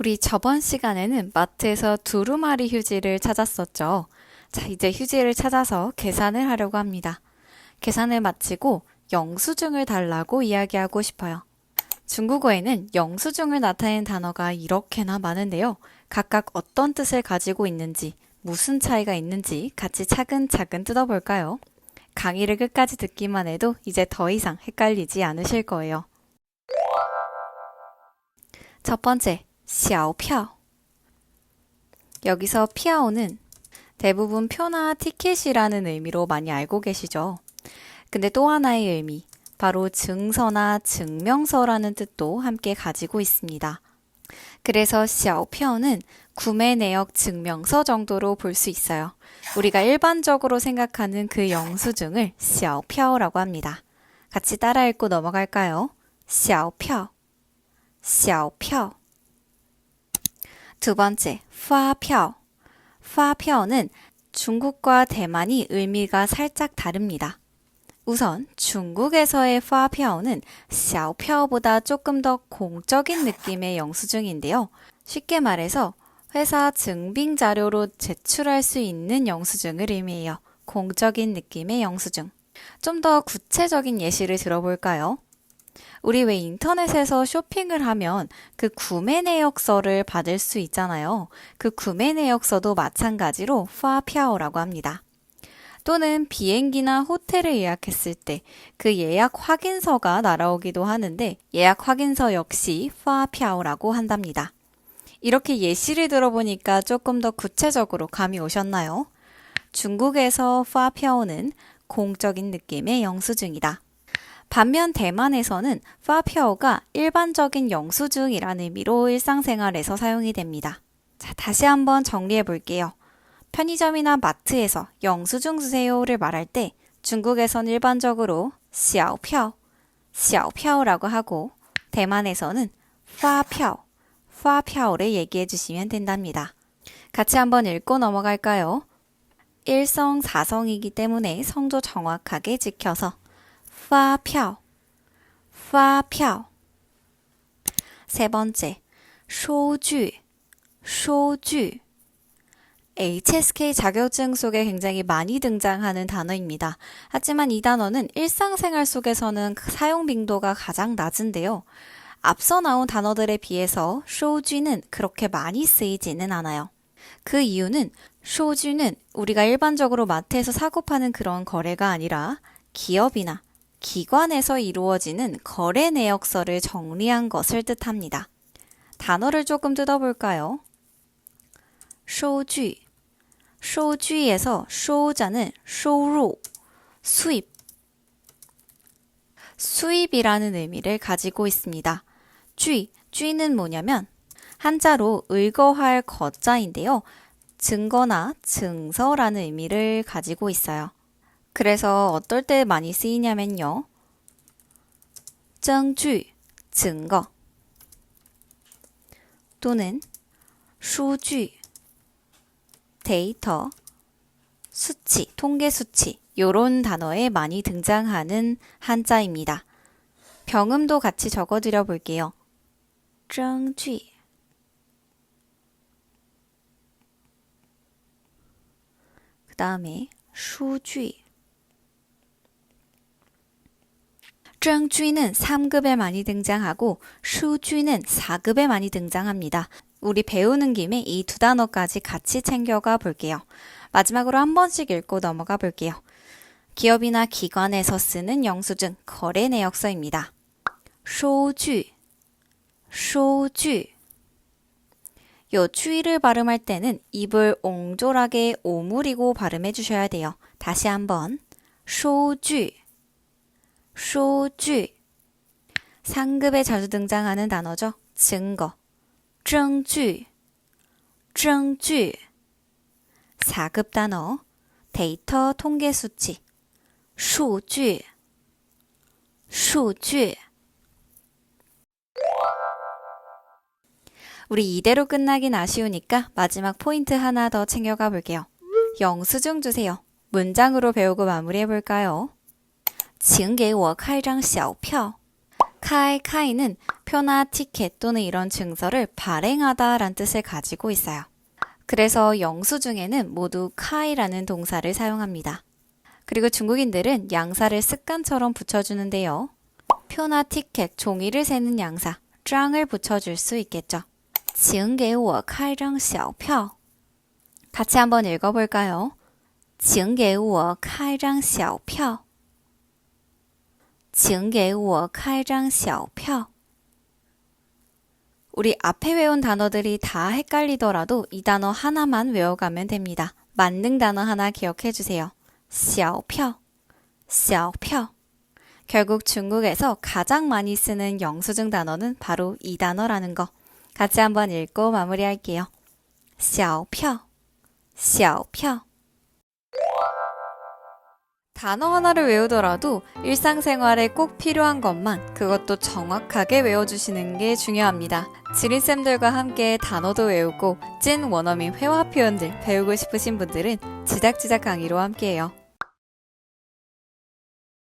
우리 저번 시간에는 마트에서 두루마리 휴지를 찾았었죠. 자, 이제 휴지를 찾아서 계산을 하려고 합니다. 계산을 마치고 영수증을 달라고 이야기하고 싶어요. 중국어에는 영수증을 나타내는 단어가 이렇게나 많은데요. 각각 어떤 뜻을 가지고 있는지, 무슨 차이가 있는지 같이 차근차근 뜯어볼까요? 강의를 끝까지 듣기만 해도 이제 더 이상 헷갈리지 않으실 거예요. 첫 번째, 샤오표 여기서 피아오는 대부분 표나 티켓이라는 의미로 많이 알고 계시죠. 근데 또 하나의 의미, 바로 증서나 증명서라는 뜻도 함께 가지고 있습니다. 그래서 샤오표는 구매 내역 증명서 정도로 볼 수 있어요. 우리가 일반적으로 생각하는 그 영수증을 샤오표라고 합니다. 같이 따라 읽고 넘어갈까요? 샤오표, 샤오표. 두 번째, 화표. 화표는 중국과 대만이 의미가 살짝 다릅니다. 우선 중국에서의 화표는 샤오표보다 조금 더 공적인 느낌의 영수증인데요. 쉽게 말해서 회사 증빙 자료로 제출할 수 있는 영수증을 의미해요. 공적인 느낌의 영수증. 좀 더 구체적인 예시를 들어볼까요? 우리 왜 인터넷에서 쇼핑을 하면 그 구매 내역서를 받을 수 있잖아요. 그 구매 내역서도 마찬가지로 파피아오라고 합니다. 또는 비행기나 호텔을 예약했을 때 그 예약 확인서가 날아오기도 하는데 예약 확인서 역시 파피아오라고 한답니다. 이렇게 예시를 들어보니까 조금 더 구체적으로 감이 오셨나요? 중국에서 파피아오는 공적인 느낌의 영수증이다. 반면 대만에서는 파피오가 일반적인 영수증이라는 의미로 일상생활에서 사용이 됩니다. 자, 다시 한번 정리해 볼게요. 편의점이나 마트에서 영수증 주세요를 말할 때 중국에선 일반적으로 샤오표, 샤오표라고 하고 대만에서는 파피어, 파피어를 얘기해 주시면 된답니다. 같이 한번 읽고 넘어갈까요? 일성 사성이기 때문에 성조 정확하게 지켜서 发票,发票. 세 번째, 收据,收据. HSK 자격증 속에 굉장히 많이 등장하는 단어입니다. 하지만 이 단어는 일상생활 속에서는 사용 빈도가 가장 낮은데요. 앞서 나온 단어들에 비해서 收据는 그렇게 많이 쓰이지는 않아요. 그 이유는 收据는 우리가 일반적으로 마트에서 사고 파는 그런 거래가 아니라 기업이나 기관에서 이루어지는 거래 내역서를 정리한 것을 뜻합니다. 단어를 조금 뜯어볼까요? 收据, 收据에서 收자는 收入, 수입, 수입이라는 의미를 가지고 있습니다. 据, 据는 뭐냐면 한자로 의거할 거자인데요. 증거나 증서라는 의미를 가지고 있어요. 그래서 어떨 때 많이 쓰이냐면요. 증주, 증거 또는 수주, 데이터, 수치, 통계 수치 요런 단어에 많이 등장하는 한자입니다. 병음도 같이 적어드려 볼게요. 증주 그 다음에 수주 증쥐는 3급에 많이 등장하고 수쥐는 4급에 많이 등장합니다. 우리 배우는 김에 이 두 단어까지 같이 챙겨가 볼게요. 마지막으로 한 번씩 읽고 넘어가 볼게요. 기업이나 기관에서 쓰는 영수증 거래 내역서입니다. 소주, 소주. 요 추위를 발음할 때는 입을 옹졸하게 오므리고 발음해 주셔야 돼요. 다시 한번 소주, 수주 상급에 자주 등장하는 단어죠. 증거, 증주, 증주. 4급 단어, 데이터 통계 수치, 수주, 수주. 우리 이대로 끝나긴 아쉬우니까 마지막 포인트 하나 더 챙겨가 볼게요. 영수증 주세요. 문장으로 배우고 마무리해 볼까요? 请给我开张小票. 카이 카이는 표나 티켓 또는 이런 증서를 발행하다 란 뜻을 가지고 있어요. 그래서 영수증에는 모두 카이라는 동사를 사용합니다. 그리고 중국인들은 양사를 습관처럼 붙여주는데요. 표나 티켓, 종이를 세는 양사, 짱을 붙여줄 수 있겠죠. 请给我开张小票. 같이 한번 읽어볼까요? 请给我开张小票. 请给我开张小票. 우리 앞에 외운 단어들이 다 헷갈리더라도 이 단어 하나만 외워가면 됩니다. 만능 단어 하나 기억해 주세요. 小票,小票. 결국 중국에서 가장 많이 쓰는 영수증 단어는 바로 이 단어라는 거. 같이 한번 읽고 마무리할게요. 小票,小票. 단어 하나를 외우더라도 일상생활에 꼭 필요한 것만 그것도 정확하게 외워주시는 게 중요합니다. 지린쌤들과 함께 단어도 외우고 찐 원어민 회화 표현들 배우고 싶으신 분들은 지작지작 강의로 함께해요.